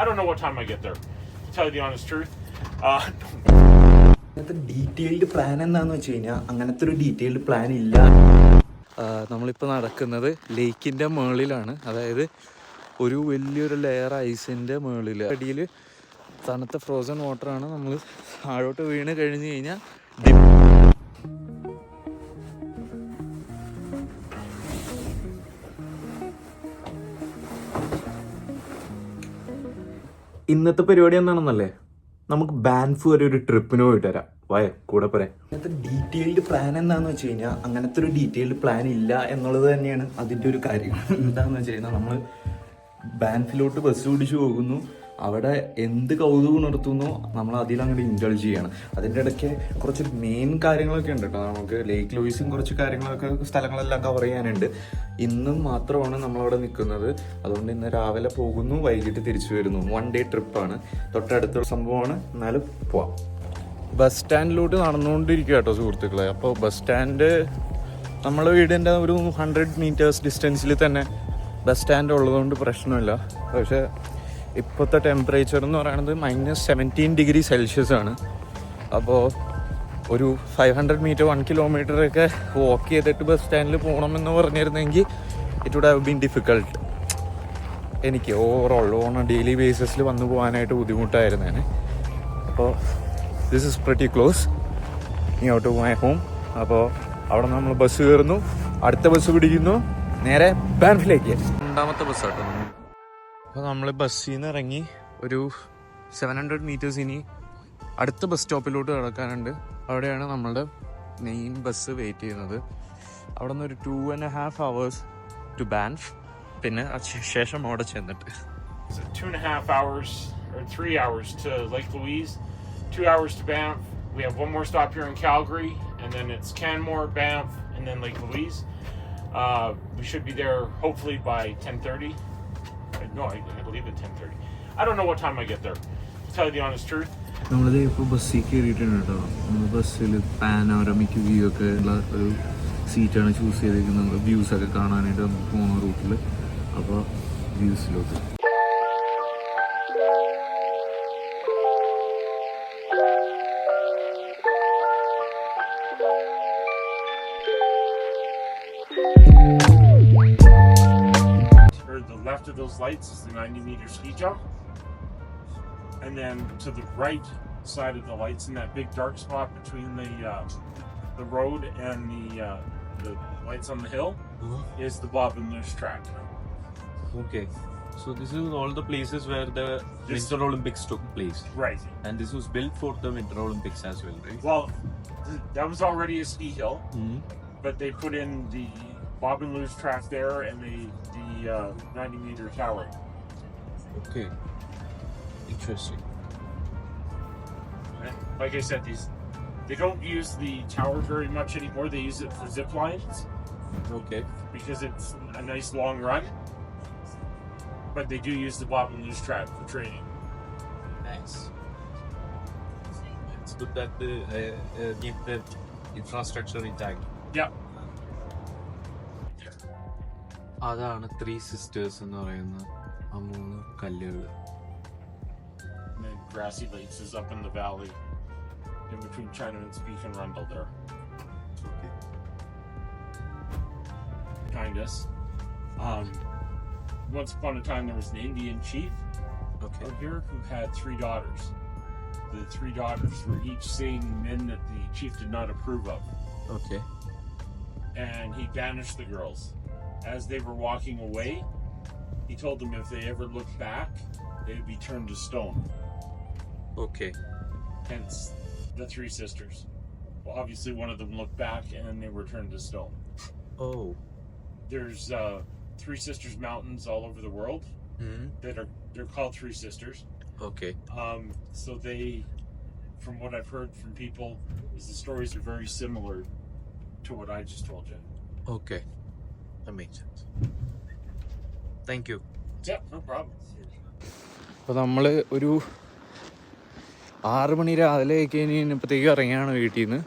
I don't know what time I get there. To tell you the honest truth. Uh, അങ്ങനത്തെ detailed plan എന്താന്ന് വെച്ച് കഴിഞ്ഞാൽ അങ്ങനത്തെ ഒരു ഡീറ്റെയിൽഡ് പ്ലാൻ ഇല്ല നമ്മളിപ്പോൾ നടക്കുന്നത് ലേക്കിന്റെ മുകളിലാണ് അതായത് ഒരു വലിയൊരു ലെയർ ഐസിന്റെ മുകളിൽ അടിയിൽ തണുത്ത ഫ്രോസൺ വാട്ടറാണ് നമ്മൾ താഴോട്ട് വീണ് കഴിഞ്ഞ് കഴിഞ്ഞാൽ ഇന്നത്തെ പരിപാടി എന്താണെന്നല്ലേ? നമുക്ക് ബാൻഫ് വരെ ഒരു ട്രിപ്പിന് പോയിട്ട് വരാം. വായ കൂടെ പോരെ. ഇന്നത്തെ ഡീറ്റെയിൽഡ് പ്ലാൻ എന്താന്ന് വെച്ച് കഴിഞ്ഞാൽ അങ്ങനത്തെ ഒരു ഡീറ്റെയിൽഡ് പ്ലാൻ ഇല്ല എന്നുള്ളത് തന്നെയാണ് അതിന്റെ ഒരു കാര്യം. എന്താന്ന് വെച്ച് കഴിഞ്ഞാൽ നമ്മൾ ബാൻഫിലോട്ട് ബസ് പിടിച്ച് പോകുന്നു. അവിടെ എന്ത് കൗതുകം നടത്തുന്നോ നമ്മൾ അതിൽ അങ്ങോട്ട് ഇൻഡൾജ് ചെയ്യണം. അതിന്റെ ഇടയ്ക്ക് കുറച്ച് മെയിൻ കാര്യങ്ങളൊക്കെ ഉണ്ട് കേട്ടോ. നമുക്ക് ലേക്ക് ലൂയിസും കുറച്ച് കാര്യങ്ങളൊക്കെ സ്ഥലങ്ങളെല്ലാം കവർ ചെയ്യാനുണ്ട്. ഇന്നും മാത്രമാണ് നമ്മളവിടെ നിൽക്കുന്നത്. അതുകൊണ്ട് ഇന്ന് രാവിലെ പോകുന്നു വൈകിട്ട് തിരിച്ചു വരുന്നു. വൺ ഡേ ട്രിപ്പാണ് തൊട്ടടുത്ത സംഭവമാണ്. എന്നാലും പോവാം. ബസ് സ്റ്റാൻഡിലോട്ട് നടന്നുകൊണ്ടിരിക്കുക കേട്ടോ സുഹൃത്തുക്കളെ. അപ്പോൾ ബസ് സ്റ്റാൻഡ് നമ്മളെ വീടിന്റെ ഒരു ഹൺഡ്രഡ് മീറ്റേഴ്സ് ഡിസ്റ്റൻസിൽ തന്നെ ബസ് സ്റ്റാൻഡ് ഉള്ളതുകൊണ്ട് പ്രശ്നമില്ല. പക്ഷേ ഇപ്പോഴത്തെ ടെമ്പറേച്ചർ എന്ന് പറയുന്നത് മൈനസ് സെവന്റീൻ ഡിഗ്രി സെൽഷ്യസ് ആണ്. അപ്പോൾ ഒരു five hundred metre one kilometre ഒക്കെ വാക്ക് ചെയ്തിട്ട് ബസ് സ്റ്റാൻഡിൽ പോകണമെന്ന് പറഞ്ഞിരുന്നെങ്കിൽ it would have been difficult എനിക്ക് ഓവറോൾ ഓൺ ഡെയിലി ബേസിസിൽ വന്നു പോകാനായിട്ട് ബുദ്ധിമുട്ടായിരുന്നേനെ. അപ്പോൾ ദിസ് ഇസ് പ്രിറ്റി ക്ലോസ് ഇനി ഔട്ട് മൈ ഹോം അപ്പോൾ അവിടെ നമ്മൾ ബസ് കയറുന്നു അടുത്ത ബസ് പിടിക്കുന്നു. നേരെ ബാൻഫിലേക്ക് രണ്ടാമത്തെ ബസ്സാട്ടോ അപ്പോൾ നമ്മൾ ബസ്സിൽ നിന്ന് ഇറങ്ങി ഒരു സെവൻ ഹൺഡ്രഡ് മീറ്റേഴ്സ് ഇനി അടുത്ത ബസ് സ്റ്റോപ്പിലോട്ട് കിടക്കാനുണ്ട് അവിടെയാണ് നമ്മളുടെ മെയിൻ ബസ് വെയിറ്റ് ചെയ്യുന്നത്. അവിടെ നിന്ന് ഒരു two and half hours to Banff പിന്നെ ശേഷം അവിടെ ചെന്നിട്ട്. Uh, we should be there hopefully by 10.30. No, I, I believe at 10:30. I don't know what time I get there. To tell you the honest truth. നമ്മളിത് ഇപ്പോൾ ബസ്സിൽ കയറിയിട്ടുണ്ട് കേട്ടോ നമ്മൾ ബസ്സിൽ പാനോരമിക് വ്യൂ ഒക്കെ ഉള്ള ഒരു സീറ്റാണ് ചൂസ് ചെയ്തിരിക്കുന്നത് വ്യൂസ് ഒക്കെ കാണാനായിട്ട് നമുക്ക് പോകുന്ന റൂട്ടിൽ അപ്പോൾ വ്യൂസിലോട്ട് left of those lights is the 90 meter ski jump. And then to the right side of the lights in that big dark spot between the uh, the road and the uh, the lights on the hill is the Bob and Loose track. Okay. So this is all the places where the This- Winter Olympics took place. Right. And this was built for the Winter Olympics as well, right? Well, th- that was already a ski hill, Mm-hmm. but they put in the Bob and Loose track there and the the uh, 90 meter tower. Okay. Interesting. And like I said, these they don't use the tower very much anymore. They use it for zip lines. Okay. because it's a nice long run. But they do use the Bob and Loose track for training. Nice. It's good that the uh, uh, keep the infrastructure intact. Yeah. അതാണ് three sisters എന്ന് പറയുന്ന ആ മൂന്ന് കല്ലുകൾ And then Grassy Lakes is up in the valley in between China and Speak and Rundle there. Behind us. Um, once upon a time there was an Indian chief Okay. out here who had three daughters. The three daughters were each seeing men that the chief did not approve of. Okay. and he banished the girls. As they were walking away, he told them if they ever looked back, they would be turned to stone. Okay. Hence, the three sisters. Well, obviously, one of them looked back and they were turned to stone. Oh. There's uh, Three Sisters Mountains all over the world hmm that are they're called Three Sisters. Okay. Um, so they, from what I've heard from people, is the stories are very similar to what I just told you. Okay. That makes sense. Thank you. Yeah, no problem. അപ്പോൾ നമ്മൾ ഒരു ആറ് മണി രാവിലെ കഴിഞ്ഞപ്പോഴത്തേക്ക് ഇറങ്ങിയാണ് വീട്ടിൽ നിന്ന്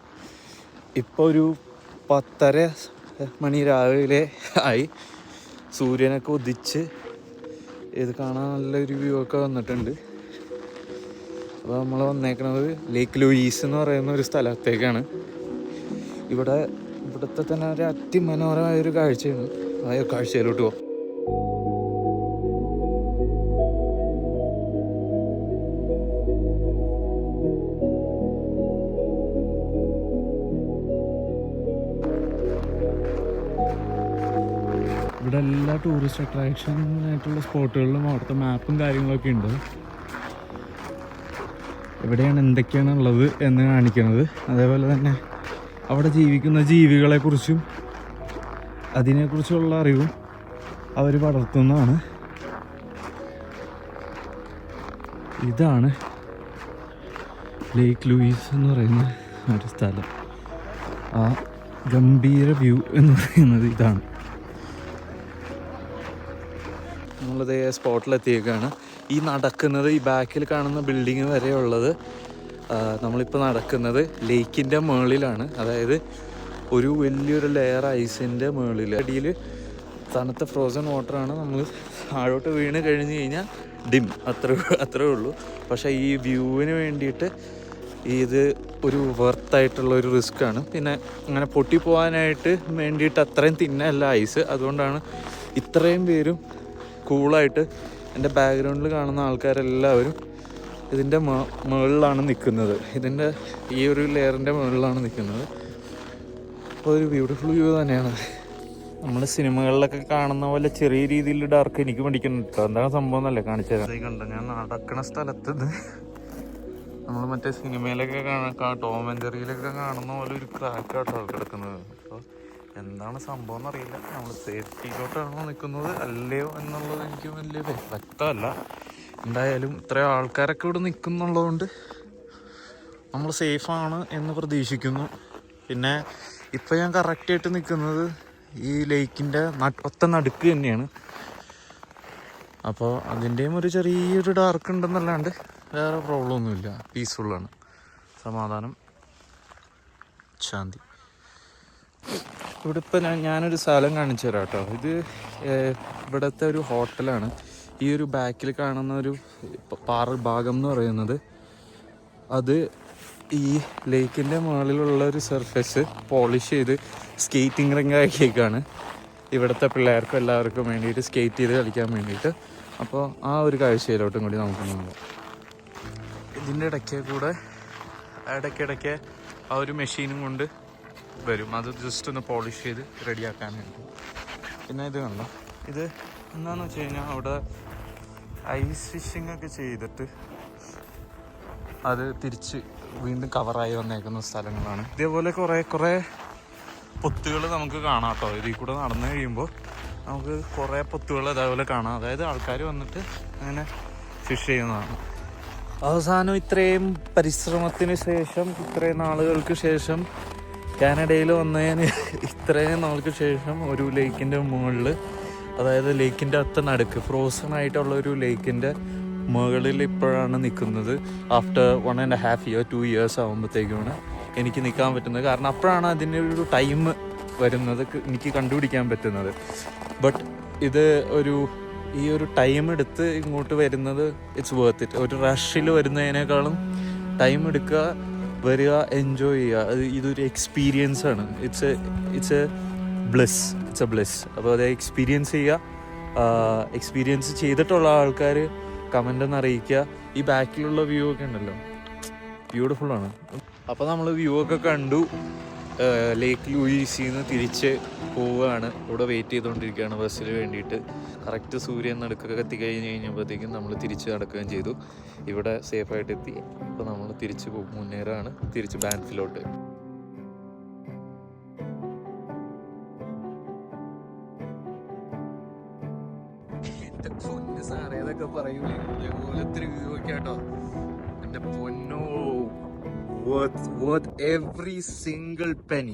ഇപ്പോൾ ഒരു പത്തര മണി രാവിലെ ആയി സൂര്യനൊക്കെ ഉദിച്ച് ഇത് കാണാൻ നല്ലൊരു വ്യൂ ഒക്കെ വന്നിട്ടുണ്ട് അപ്പോൾ നമ്മൾ വന്നേക്കുന്നത് ലേക്ക് ലൂയിസ് എന്ന് പറയുന്ന ഒരു സ്ഥലത്തേക്കാണ് ഇവിടെ ഇവിടുത്തെ തന്നെ ഒരു അതിമനോഹരമായ ഒരു കാഴ്ചയാണ്. ആ കാഴ്ചയിലോട്ട് പോകാം ഇവിടെ എല്ലാ ടൂറിസ്റ്റ് അട്രാക്ഷൻ ആയിട്ടുള്ള സ്പോട്ടുകളിലും അവിടുത്തെ മാപ്പും കാര്യങ്ങളൊക്കെ ഉണ്ട്. എവിടെയാണ് എന്തൊക്കെയാണ് ഉള്ളത് എന്ന് കാണിക്കുന്നത് അതേപോലെ തന്നെ അവിടെ ജീവിക്കുന്ന ജീവികളെക്കുറിച്ചും അതിനെക്കുറിച്ചുള്ള അറിവും അവർ വളർത്തുന്നതാണ്. ഇതാണ് ലേക്ക് ലൂയിസ് എന്ന് പറയുന്ന ഒരു സ്ഥലം. ആ ഗംഭീര വ്യൂ എന്ന് പറയുന്നത് ഇതാണ്. നമ്മളിതേ സ്പോട്ടിലെത്തിയേക്കാണ് ഈ നടക്കുന്നത് ഈ ബാക്കിൽ കാണുന്ന ബിൽഡിങ് വരെയുള്ളത് നമ്മളിപ്പോൾ നടക്കുന്നത് ലേക്കിന്റെ മുകളിലാണ് അതായത് ഒരു വലിയൊരു ലെയർ ഐസിന്റെ മുകളിൽ അടിയിൽ തണുത്ത ഫ്രോസൺ വാട്ടറാണ് നമ്മൾ താഴോട്ട് വീണ് കഴിഞ്ഞ് കഴിഞ്ഞാൽ ഡിം അത്ര അത്രേ ഉള്ളൂ. പക്ഷേ ഈ വ്യൂവിന് വേണ്ടിയിട്ട് ഇത് ഒരു വർത്തായിട്ടുള്ള ഒരു റിസ്ക് ആണ്. പിന്നെ അങ്ങനെ പൊട്ടിപ്പോവാനായിട്ട് വേണ്ടിയിട്ട് അത്രയും തിന്നല്ല ഐസ്. അതുകൊണ്ടാണ് ഇത്രയും പേരും കൂളായിട്ട് എന്റെ ബാക്ക്ഗ്രൗണ്ടിൽ കാണുന്ന ആൾക്കാരെല്ലാവരും ഇതിന്റെ മുകളിലാണ് നിൽക്കുന്നത്. ഇതിന്റെ ഈ ഒരു ലെയറിന്റെ മുകളിലാണ് നിൽക്കുന്നത്. അപ്പോൾ ഒരു ബ്യൂട്ടിഫുൾ വ്യൂ തന്നെയാണ്. നമ്മൾ സിനിമകളിലൊക്കെ കാണുന്ന പോലെ ചെറിയ രീതിയിൽ ഡാർക്ക് എനിക്ക് പഠിക്കുന്നുണ്ട് എന്താണ് സംഭവം എന്നല്ലേ കാണിച്ചത് ഞാൻ നടക്കണ സ്ഥലത്ത് നമ്മൾ മറ്റേ സിനിമയിലൊക്കെ കാണാം ടോം ആൻഡ് ജെറിയിലൊക്കെ കാണുന്ന പോലെ ഒരു ക്രാക്കാട്ടോ കിടക്കുന്നത് അപ്പോൾ എന്താണ് സംഭവം എന്നറിയില്ല. നമ്മൾ സേഫ്റ്റിയിലോട്ടാണോ നിൽക്കുന്നത് അല്ലയോ എന്നുള്ളത് എനിക്ക് വലിയ വ്യ- വ്യക്തമല്ല. എന്തായാലും ഇത്രയും ആൾക്കാരൊക്കെ ഇവിടെ നിൽക്കുന്നുള്ളതുകൊണ്ട് നമ്മൾ സേഫാണ് എന്ന് പ്രതീക്ഷിക്കുന്നു. പിന്നെ ഇപ്പം ഞാൻ കറക്റ്റായിട്ട് നിൽക്കുന്നത് ഈ ലേക്കിന്റെ ഒത്ത നടുക്ക് തന്നെയാണ്. അപ്പോൾ അതിന്റെയും ഒരു ചെറിയൊരു ഡാർക്ക് ഉണ്ടെന്നല്ലാണ്ട് വേറെ പ്രോബ്ലം ഒന്നുമില്ല. പീസ്ഫുള്ളാണ് സമാധാനം. ശാന്തി. ഇവിടെ ഇപ്പം ഞാൻ ഞാനൊരു സ്ഥലം കാണിച്ചു തരാം കേട്ടോ ഇത് ഇവിടുത്തെ ഒരു ഹോട്ടലാണ് ഈ ഒരു ബാക്കിൽ കാണുന്ന ഒരു പാറ ഭാഗം എന്ന് പറയുന്നത് അത് ഈ ലേക്കിന്റെ മുകളിലുള്ള ഒരു സർഫസ് പോളിഷ് ചെയ്ത് സ്കേറ്റിംഗ് റിങ് ആക്കിയേക്കാണ്. ഇവിടുത്തെ പിള്ളേർക്കും എല്ലാവർക്കും വേണ്ടിയിട്ട് സ്കേറ്റ് ചെയ്ത് കളിക്കാൻ വേണ്ടിയിട്ട്. അപ്പോൾ ആ ഒരു കാഴ്ചയിലോട്ടും കൂടി നമുക്ക് നോക്കാം ഇതിന്റെ ഇടയ്ക്ക് കൂടെ ഇടയ്ക്കിടയ്ക്ക് ആ ഒരു മെഷീനും കൊണ്ട് വരും. അത് ജസ്റ്റ് ഒന്ന് പോളിഷ് ചെയ്ത് റെഡിയാക്കാൻ വേണ്ടി പിന്നെ ഇത് കണ്ടോ? ഇത് എന്താണെന്ന് വെച്ച് കഴിഞ്ഞാൽ അവിടെ ഐസ് ഫിഷിംഗ് ഒക്കെ ചെയ്തിട്ട് അത് തിരിച്ച് വീണ്ടും കവറായി വന്നേക്കുന്ന സ്ഥലങ്ങളാണ്. ഇതേപോലെ കുറേ കുറേ പൊത്തുകൾ നമുക്ക് കാണാം കേട്ടോ. ഇതിൽ കൂടെ നടന്നു കഴിയുമ്പോൾ നമുക്ക് കുറേ പൊത്തുകൾ അതേപോലെ കാണാം. അതായത് ആൾക്കാർ വന്നിട്ട് അങ്ങനെ ഫിഷ് ചെയ്യുന്നതാണ്. അവസാനം ഇത്രയും പരിശ്രമത്തിന് ശേഷം ഇത്രയും നാളുകൾക്ക് ശേഷം കാനഡയിൽ വന്നതിന് ഇത്രയും നാൾക്ക് ശേഷം ഒരു ലേക്കിന്റെ മുകളിൽ അതായത് ലേക്കിന്റെ അത്ത നടുക്ക് ഫ്രോസൺ ആയിട്ടുള്ള ഒരു ലേക്കിന്റെ മുകളിൽ ഇപ്പോഴാണ് നിൽക്കുന്നത്. After one and half year two years ആകുമ്പോഴത്തേക്കുമാണ് എനിക്ക് നിൽക്കാൻ പറ്റുന്നത്. കാരണം അപ്പോഴാണ് അതിന്റെ ഒരു ടൈം വരുന്നത് എനിക്ക് കണ്ടുപിടിക്കാൻ പറ്റുന്നത്. ബട്ട് ഇത് ഒരു ഈ ഒരു ടൈം എടുത്ത് ഇങ്ങോട്ട് വരുന്നത് ഇറ്റ്സ് വർത്ത് ഇറ്റ് ഒരു റഷിൽ വരുന്നതിനേക്കാളും ടൈം എടുക്കുക വരിക എൻജോയ് ചെയ്യുക. ഇതൊരു എക്സ്പീരിയൻസ് ആണ്. It's it's a bless it's a bless അപ്പോൾ അത് എക്സ്പീരിയൻസ് ചെയ്യുക. എക്സ്പീരിയൻസ് ചെയ്തിട്ടുള്ള ആൾക്കാർ കമന്റ് ഒന്ന് അറിയിക്കുക. ഈ ബാക്കിലുള്ള വ്യൂ ഒക്കെ ഉണ്ടല്ലോ. ബ്യൂട്ടിഫുൾ ആണ്. അപ്പോൾ നമ്മൾ വ്യൂ ഒക്കെ കണ്ടു. ലേക്ക് ലൂയിസിന്ന് തിരിച്ച് പോവുകയാണ്. ഇവിടെ വെയിറ്റ് ചെയ്തുകൊണ്ടിരിക്കുകയാണ് ബസ്സിന് വേണ്ടിയിട്ട്. കറക്റ്റ് സൂര്യൻ നടുക്കൊക്കെ എത്തി കഴിഞ്ഞ് കഴിഞ്ഞപ്പോഴത്തേക്കും നമ്മൾ തിരിച്ച് നടക്കുകയും ചെയ്തു. ഇവിടെ സേഫായിട്ട് എത്തി. അപ്പോൾ നമ്മൾ തിരിച്ച് മുന്നേറാണ്. തിരിച്ച് ബാൻഫിലോട്ട് അതൊക്കെ പറയൂലേ? ഇതേപോലത്തെ വ്യൂ ഒക്കെ കേട്ടോ എന്റെ പൊന്നോ. Worth worth every single penny.